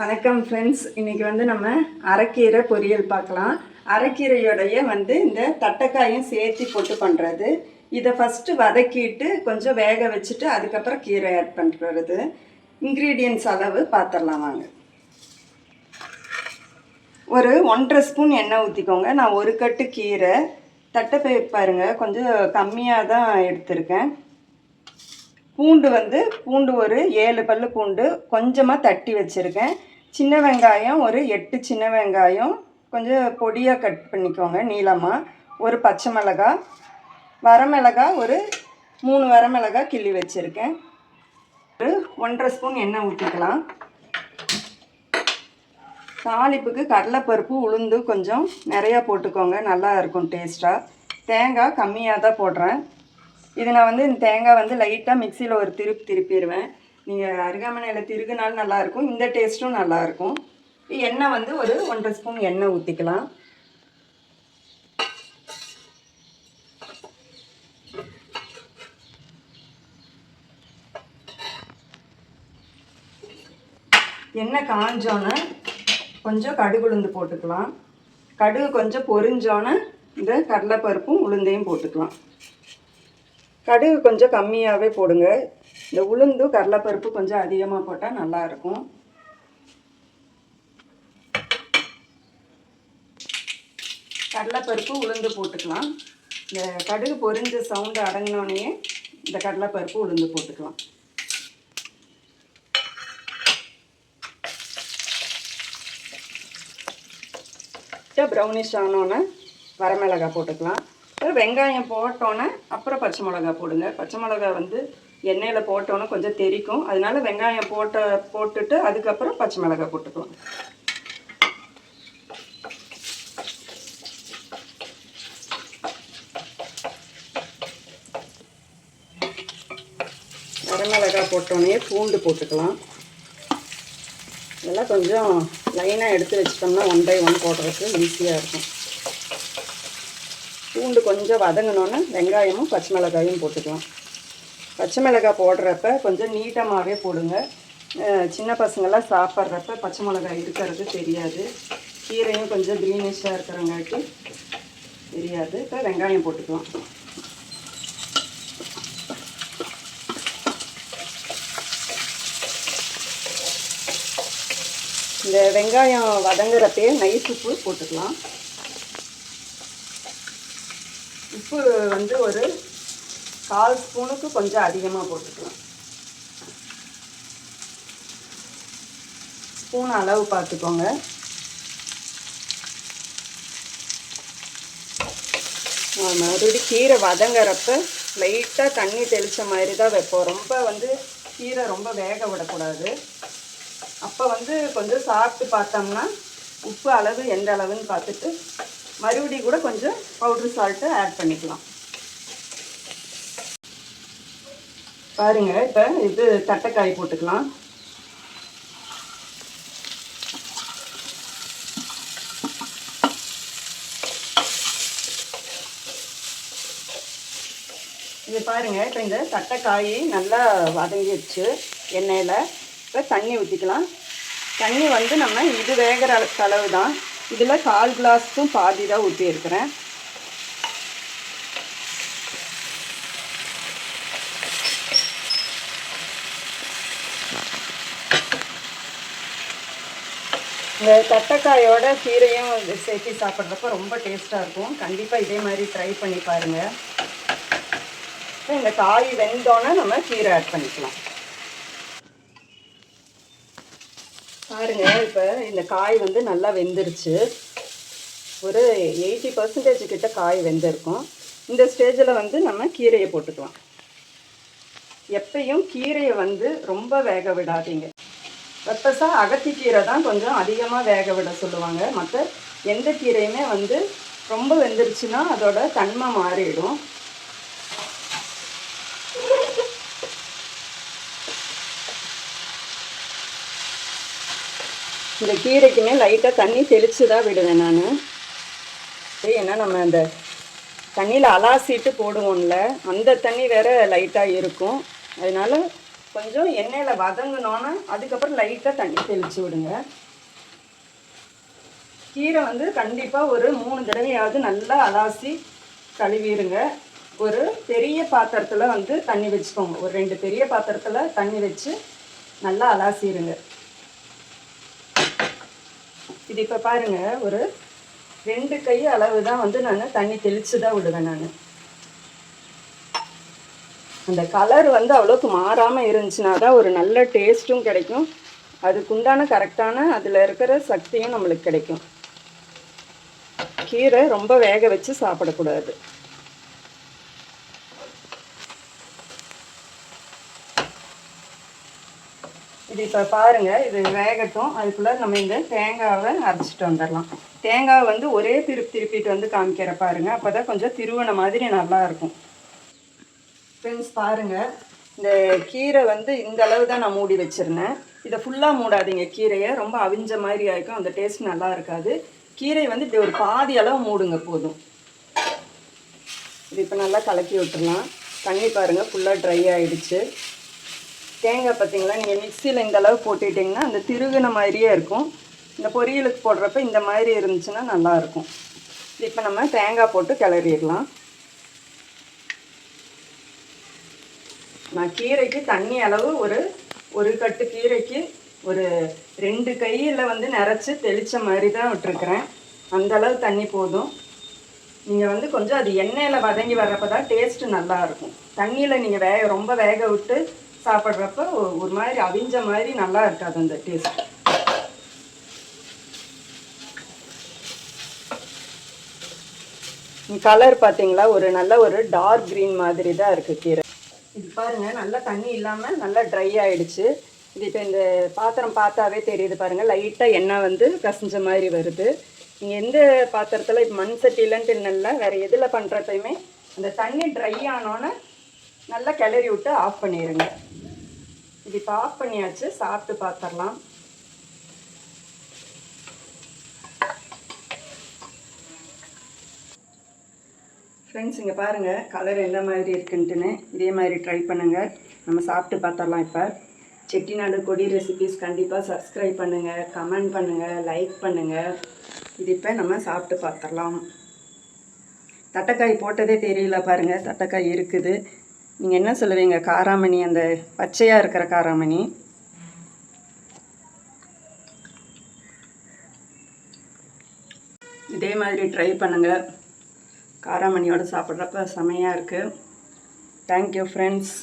வணக்கம் ஃப்ரெண்ட்ஸ் இன்றைக்கி வந்து நம்ம அரைக்கீரை பொரியல் பார்க்கலாம். அரைக்கீரையோடைய வந்து இந்த தட்டைக்காயும் சேர்த்து போட்டு பண்ணுறது இதை ஃபஸ்ட்டு வதக்கிட்டு கொஞ்சம் வேக வச்சுட்டு அதுக்கப்புறம் கீரை ஆட் பண்ணுறது இன்க்ரீடியன்ஸ் அளவு பார்த்துடலாம் வாங்க. ஒரு ஒன்றரை ஸ்பூன் எண்ணெய் ஊற்றிக்கோங்க நான் ஒரு கட்டு கீரை. தட்டை பாருங்க கொஞ்சம் கம்மியாக தான் எடுத்திருக்கேன். பூண்டு வந்து பூண்டு ஒரு ஏழு பல்லு பூண்டு கொஞ்சமாக தட்டி வச்சுருக்கேன். சின்ன வெங்காயம் ஒரு எட்டு சின்ன வெங்காயம். கொஞ்சம் பொடியாக கட் பண்ணிக்கோங்க நீளமாக ஒரு பச்சை மிளகா. வரமிளகா ஒரு மூணு வரமிளகா கிள்ளி வச்சுருக்கேன். ஒரு ஒன்றரை ஸ்பூன் எண்ணெய் ஊற்றிக்கலாம் தாளிப்புக்கு கடலைப்பருப்பு உளுந்து கொஞ்சம் நிறையா போட்டுக்கோங்க நல்லா இருக்கும் டேஸ்ட்டாக தேங்காய் கம்மியாக தான் போடுறேன். இது நான் வந்து இந்த தேங்காய் வந்து லைட்டாக மிக்சியில் ஒரு திருப்பி திருப்பிடுவேன். நீங்கள் அருகாமனையில் திருகுனாலும் நல்லாயிருக்கும். இந்த டேஸ்ட்டும் நல்லாயிருக்கும். எண்ணெய் வந்து ஒரு ஒன்றரை ஸ்பூன் எண்ணெய் ஊற்றிக்கலாம் எண்ணெய் காஞ்சோன்னே கொஞ்சம் கடுகு உளுந்து போட்டுக்கலாம். கடுகு கொஞ்சம் பொரிஞ்சோன்னே இந்த கடலைப்பருப்பும் உளுந்தையும் போட்டுக்கலாம். கடுகு கொஞ்சம் கம்மியாகவே போடுங்க. இந்த உளுந்து கடலைப்பருப்பு கொஞ்சம் அதிகமாக போட்டால் நல்லாயிருக்கும் கடலைப்பருப்பு உளுந்து போட்டுக்கலாம். இந்த கடுகு பொரிஞ்ச சவுண்டு அடங்கினோடனே இந்த கடலைப்பருப்பு உளுந்து போட்டுக்கலாம். ப்ரௌனிஷ் ஆனோன்னே வரமிளகாய் போட்டுக்கலாம். வெங்காயம் போட்டோன்னே அப்புறம் பச்சை மிளகா போடுங்க. பச்சை மிளகா வந்து எண்ணெயில் போட்டோன்னே கொஞ்சம் தெறிக்கும் அதனால வெங்காயம் போட்ட போட்டுட்டு அதுக்கப்புறம் பச்சை மிளகாய் போட்டுக்கலாம். வரமிளகாய் போட்டோன்னே பூண்டு போட்டுக்கலாம். இதெல்லாம் கொஞ்சம் லைனாக எடுத்து வச்சிட்டோம்னா ஒன் பை ஒன் போடுறதுக்கு ஈஸியாக இருக்கும். பூண்டு கொஞ்சம் வதங்கினோன்னே வெங்காயமும் பச்சை மிளகாயும் போட்டுக்கலாம். பச்சை மிளகாய் போடுறப்ப கொஞ்சம் நீட்டமாகவே போடுங்க. சின்ன பசங்கள்லாம் சாப்பிட்றப்ப பச்சை மிளகாய் இருக்கிறது தெரியாது. கீரையும் கொஞ்சம் க்ரீனிஷாக இருக்கிறங்காட்டி தெரியாது. இப்போ வெங்காயம் போட்டுக்கலாம். இந்த வெங்காயம் வதங்குறப்பே நைஸ் உப்பு போட்டுக்கலாம். உப்பு வந்து ஒரு கால் ஸ்பூனுக்கு கொஞ்சம் அதிகமாக போட்டுக்கலாம். ஸ்பூன் அளவு பார்த்துக்கோங்க. மறுபடி கீரை வதங்குறப்ப லைட்டாக தண்ணி தெளித்த மாதிரி தான் வைப்போம். ரொம்ப வந்து கீரை ரொம்ப வேக விடக்கூடாது. அப்போ வந்து கொஞ்சம் சாப்பிட்டு பார்த்தோம்னா உப்பு அளவு எந்த அளவுன்னு பார்த்துட்டு மறுபடியும் கூட கொஞ்சம் பவுட்ரு சால்ட்டு ஆட் பண்ணிக்கலாம். பாருங்க இப்போ இது தட்டைக்காய் போட்டுக்கலாம். இது பாருங்க இப்போ இந்த தட்டைக்காய் நல்லா வதங்கிடுச்சு எண்ணெயில் இப்போ தண்ணி ஊற்றிக்கலாம் தண்ணி வந்து நம்ம இது வேகிற அளவு தான் இதில் கால் கிளாஸ்க்கும் பாதி தான் ஊற்றியிருக்கிறேன் இந்த தட்டைக்காயோட கீரையும் சேர்த்து சாப்பிட்றப்ப ரொம்ப டேஸ்ட்டாக இருக்கும். கண்டிப்பாக இதே மாதிரி ட்ரை பண்ணி பாருங்கள் இந்த காய் வெந்தோன்னே நம்ம கீரை ஆட் பண்ணிக்கலாம். பாருங்கள் இப்போ இந்த காய் வந்து நல்லா வெந்துருச்சு. ஒரு எயிட்டி பர்சன்டேஜ் கிட்ட காய் வெந்திருக்கும். இந்த ஸ்டேஜில் வந்து நம்ம கீரையை போட்டுக்கலாம். எப்பயும் கீரையை வந்து ரொம்ப வேக விடாதீங்க. வெப்பசா அகத்திக்கீரை தான் கொஞ்சம் அதிகமாக வேக விட சொல்லுவாங்க. மற்ற எந்த கீரையுமே வந்து ரொம்ப வெந்துருச்சுன்னா அதோட தன்மை மாறிடும். இந்த கீரைக்குமே லைட்டாக தண்ணி தெளித்து தான் விடுவேன் நான். ஏன்னா நம்ம அந்த தண்ணியில் அலாசிட்டு போடுவோம்ல அந்த தண்ணி வேற லைட்டாக இருக்கும். அதனால கொஞ்சம் எண்ணெயில் வதங்கினோன்னா அதுக்கப்புறம் லைட்டாக தண்ணி தெளித்து விடுங்க. கீரை வந்து கண்டிப்பாக ஒரு மூணு தடவையாவது நல்லா அலாசி கழுவிடுங்க. ஒரு பெரிய பாத்திரத்தில் வந்து தண்ணி வச்சுக்கோங்க. ஒரு ரெண்டு பெரிய பாத்திரத்தில் தண்ணி வச்சு நல்லா அலாசிடுங்க. இது இப்போ பாருங்க ஒரு ரெண்டு கை அளவு தான் வந்து நான் தண்ணி தெளித்து தான் விடுவேன் நான். அந்த கலர் வந்து அவ்வளோக்கு மாறாமல் இருந்துச்சுன்னா தான் ஒரு நல்ல டேஸ்ட்டும் கிடைக்கும். அதுக்குண்டான கரெக்டான அதில் இருக்கிற சக்தியும் நம்மளுக்கு கிடைக்கும். கீரை ரொம்ப வேக வச்சு சாப்பிடக்கூடாது. இது இப்போ பாருங்கள் இது வேகட்டும். அதுக்குள்ளே நம்ம இந்த தேங்காவை அரைச்சிட்டு வந்துடலாம். தேங்காவை வந்து ஒரே திருப்பி திருப்பிட்டு வந்து காமிக்கிற பாருங்கள் அப்போ தான் கொஞ்சம் திருவனை மாதிரி நல்லா இருக்கும். ஃப்ரெண்ட்ஸ் பாருங்கள் இந்த கீரை வந்து இந்த அளவு தான் நான் மூடி வச்சுருந்தேன். இதை ஃபுல்லாக மூடாதீங்க. கீரையை ரொம்ப அவிஞ்ச மாதிரி ஆகிக்கும் அந்த டேஸ்ட் நல்லா இருக்காது. கீரை வந்து இப்படி ஒரு பாதி அளவு மூடுங்க போதும். இது இப்போ நல்லா கலக்கி விட்டுறலாம். தண்ணி பாருங்கள் ஃபுல்லாக ட்ரை ஆகிடுச்சு தேங்காய் பார்த்தீங்களா நீங்கள் மிக்சியில் இந்த அளவு போட்டுட்டிங்கன்னா அந்த திருகுன மாதிரியே இருக்கும். இந்த பொரியலுக்கு போடுறப்ப இந்த மாதிரி இருந்துச்சுன்னா நல்லாயிருக்கும் இப்போ நம்ம தேங்காய் போட்டு கிளறிடலாம். நான் கீரைக்கு தண்ணி அளவு ஒரு ஒரு கட்டு கீரைக்கு ஒரு ரெண்டு கையில் வந்து நிறச்சி தெளித்த மாதிரி தான் விட்டுருக்குறேன். அந்த அளவு தண்ணி போதும். நீங்கள் வந்து கொஞ்சம் அது எண்ணெயில் வதங்கி வர்றப்ப தான் டேஸ்ட்டு நல்லாயிருக்கும். தண்ணியில் நீங்கள் வேக ரொம்ப வேக விட்டு சாப்பிட்றப்ப ஒரு மாதிரி அவிஞ்ச மாதிரி நல்லா இருக்காது அந்த டேஸ்ட் கலர் பார்த்தீங்களா? ஒரு நல்ல ஒரு டார்க் க்ரீன் மாதிரி தான் இருக்குது கீரை. இது பாருங்கள் நல்லா தண்ணி இல்லாமல் நல்லா ட்ரை ஆகிடுச்சு இது இப்போ இந்த பாத்திரம் பார்த்தாவே தெரியுது பாருங்கள் லைட்டாக எண்ணெய் வந்து கசிஞ்ச மாதிரி வருது. நீங்கள் எந்த பாத்திரத்தில் இப்போ மண் சட்டிலன்ட்டு இல்லை வேறு எதில் பண்ணுறப்பயுமே அந்த தண்ணி ட்ரை ஆனோன்னே நல்லா கிளறி விட்டு ஆஃப் பண்ணிடுங்க இது இப்போ ஆஃப் பண்ணியாச்சு சாப்பிட்டு பார்த்துடலாம் ஃப்ரெண்ட்ஸ் இங்கே பாருங்கள் கலர் எந்த மாதிரி இருக்குன்ட்டுன்னு. இதே மாதிரி ட்ரை பண்ணுங்கள் நம்ம சாப்பிட்டு பார்த்துடலாம் இப்போ. செட்டிநாடு கொடி ரெசிபீஸ் கண்டிப்பாக சப்ஸ்கிரைப் பண்ணுங்கள் கமெண்ட் பண்ணுங்கள் லைக் பண்ணுங்கள் இது இப்போ நம்ம சாப்பிட்டு பார்த்துடலாம். தட்டைக்காய் போட்டதே தெரியல பாருங்கள் தட்டைக்காய் இருக்குது. நீங்கள் என்ன சொல்லுவீங்க? காராமணி அந்த பச்சையாக இருக்கிற காராமணி. இதே மாதிரி ட்ரை பண்ணுங்கள் காராமணியோடு சாப்பிட்றப்ப செமையாக இருக்குது தேங்க்யூ ஃப்ரெண்ட்ஸ்